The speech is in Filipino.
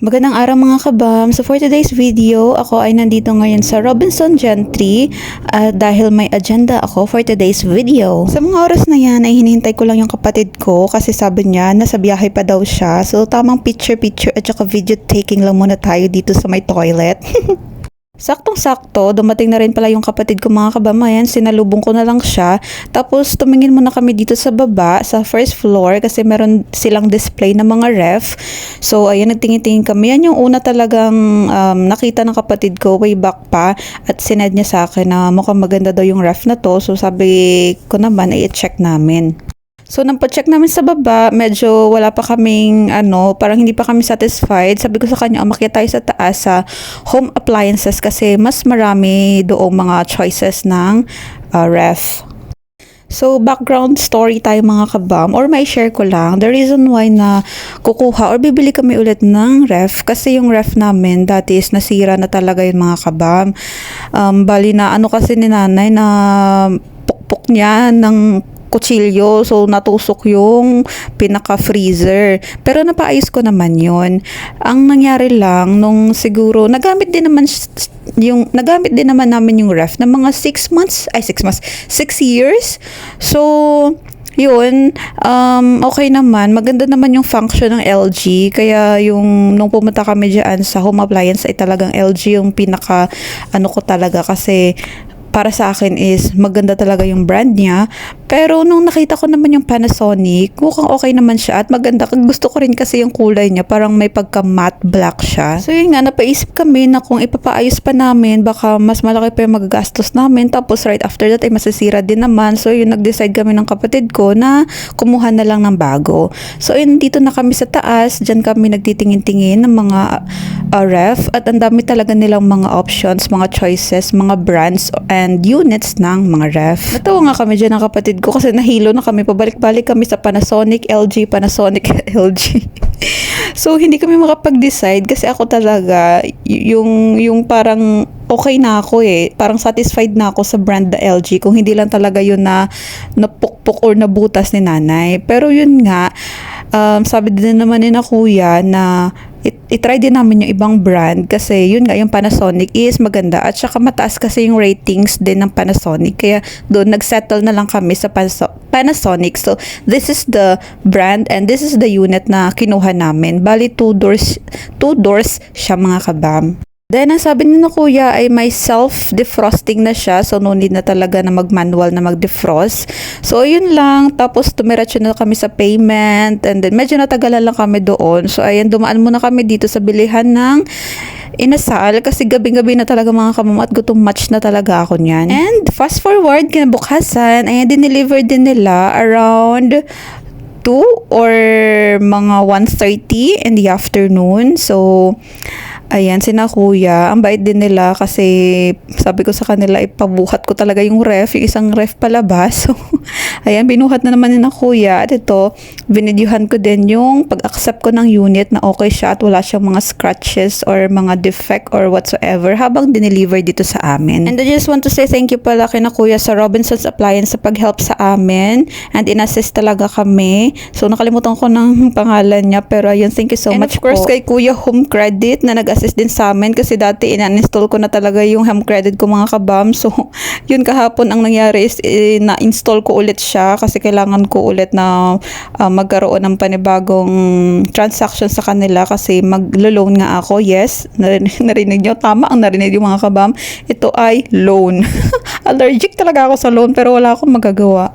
Magandang araw mga kabam. So for today's video, ako ay nandito ngayon sa Robinson Gentry at dahil may agenda ako for today's video. Sa mga oras na yan ay hinihintay ko lang yung kapatid ko kasi sabi niya nasa biyahe pa daw siya. So tamang picture-picture at saka video taking lang muna tayo dito sa may toilet. Saktong-sakto, dumating na rin pala yung kapatid ko mga kabamayan, sinalubong ko na lang siya. Tapos tumingin muna kami dito sa baba, sa first floor kasi meron silang display ng mga ref. So ayan, nagtingin-tingin kami. Yan yung una talagang um, nakita ng kapatid ko way back pa at sined niya sa akin na mukhang maganda daw yung ref na to. So sabi ko naman i-check namin. So, nang check namin sa baba, medyo wala pa kaming, ano, parang hindi pa kami satisfied. Sabi ko sa kanya, umakyat tayo sa taas sa home appliances kasi mas marami doong mga choices ng uh, ref. So, background story tayo mga kabam or may share ko lang. The reason why na kukuha or bibili kami ulit ng ref kasi yung ref namin dati is nasira na talaga yung mga kabam. Um, bali na ano kasi ni nanay na pukpok niya ng kutsilyo. So, natusok yung pinaka-freezer. Pero napaayos ko naman yon Ang nangyari lang, nung siguro, nagamit din naman yung, nagamit din naman namin yung ref ng mga 6 months, ay 6 months, 6 years. So, yun, um, okay naman. Maganda naman yung function ng LG. Kaya yung nung pumunta kami dyan sa home appliance ay talagang LG yung pinaka ano ko talaga kasi para sa akin is maganda talaga yung brand niya. Pero nung nakita ko naman yung Panasonic, mukhang okay naman siya at maganda. Gusto ko rin kasi yung kulay niya, parang may pagka matte black siya. So yun nga, napaisip kami na kung ipapaayos pa namin, baka mas malaki pa yung magagastos namin. Tapos right after that ay masisira din naman. So yun, nag-decide kami ng kapatid ko na kumuha na lang ng bago. So yun, dito na kami sa taas. Diyan kami nagtitingin-tingin ng mga uh, ref at ang dami talaga nilang mga options, mga choices, mga brands and units ng mga ref. Natawa nga kami dyan ng kapatid ko kasi nahilo na kami. Pabalik-balik kami sa Panasonic, LG, Panasonic, LG. so, hindi kami makapag-decide kasi ako talaga, yung, yung parang okay na ako eh. Parang satisfied na ako sa brand na LG. Kung hindi lang talaga yun na napukpok or nabutas ni nanay. Pero yun nga, um, sabi din naman ni na kuya na it, itry din namin yung ibang brand kasi yun nga yung Panasonic is maganda at saka mataas kasi yung ratings din ng Panasonic. Kaya doon nagsettle na lang kami sa Panaso- Panasonic. So this is the brand and this is the unit na kinuha namin. Bali two doors two doors siya mga kabam Then, ang sabi ni na kuya ay may self-defrosting na siya. So, no need na talaga na mag-manual na mag-defrost. So, yun lang. Tapos, tumiratso na kami sa payment. And then, medyo natagalan lang kami doon. So, ayan, dumaan muna kami dito sa bilihan ng inasal kasi gabing-gabi na talaga mga kamama at gutom match na talaga ako niyan. And fast forward, kinabukasan, ayan, dineliver din nila around 2 or mga 1.30 in the afternoon. So, ayan, sina kuya, ang bait din nila kasi sabi ko sa kanila, ipabuhat ko talaga yung ref, yung isang ref palabas. So, ayan, binuhat na naman ni na kuya. At ito, binidyohan ko din yung pag-accept ko ng unit na okay siya at wala siyang mga scratches or mga defect or whatsoever habang dineliver dito sa amin. And I just want to say thank you pala kay na kuya sa Robinson's Appliance sa pag-help sa amin and inassist talaga kami. So, nakalimutan ko ng pangalan niya pero ayun, thank you so And much of course, po. kay Kuya Home Credit na nag-assist din sa amin kasi dati in-install ko na talaga yung Home Credit ko mga kabam. So, yun kahapon ang nangyari is eh, na-install ko ulit siya kasi kailangan ko ulit na ah, magkaroon ng panibagong transaction sa kanila kasi mag-loan nga ako. Yes, narinig, narinig nyo. Tama ang narinig yung mga kabam. Ito ay loan. Allergic talaga ako sa loan pero wala akong magagawa.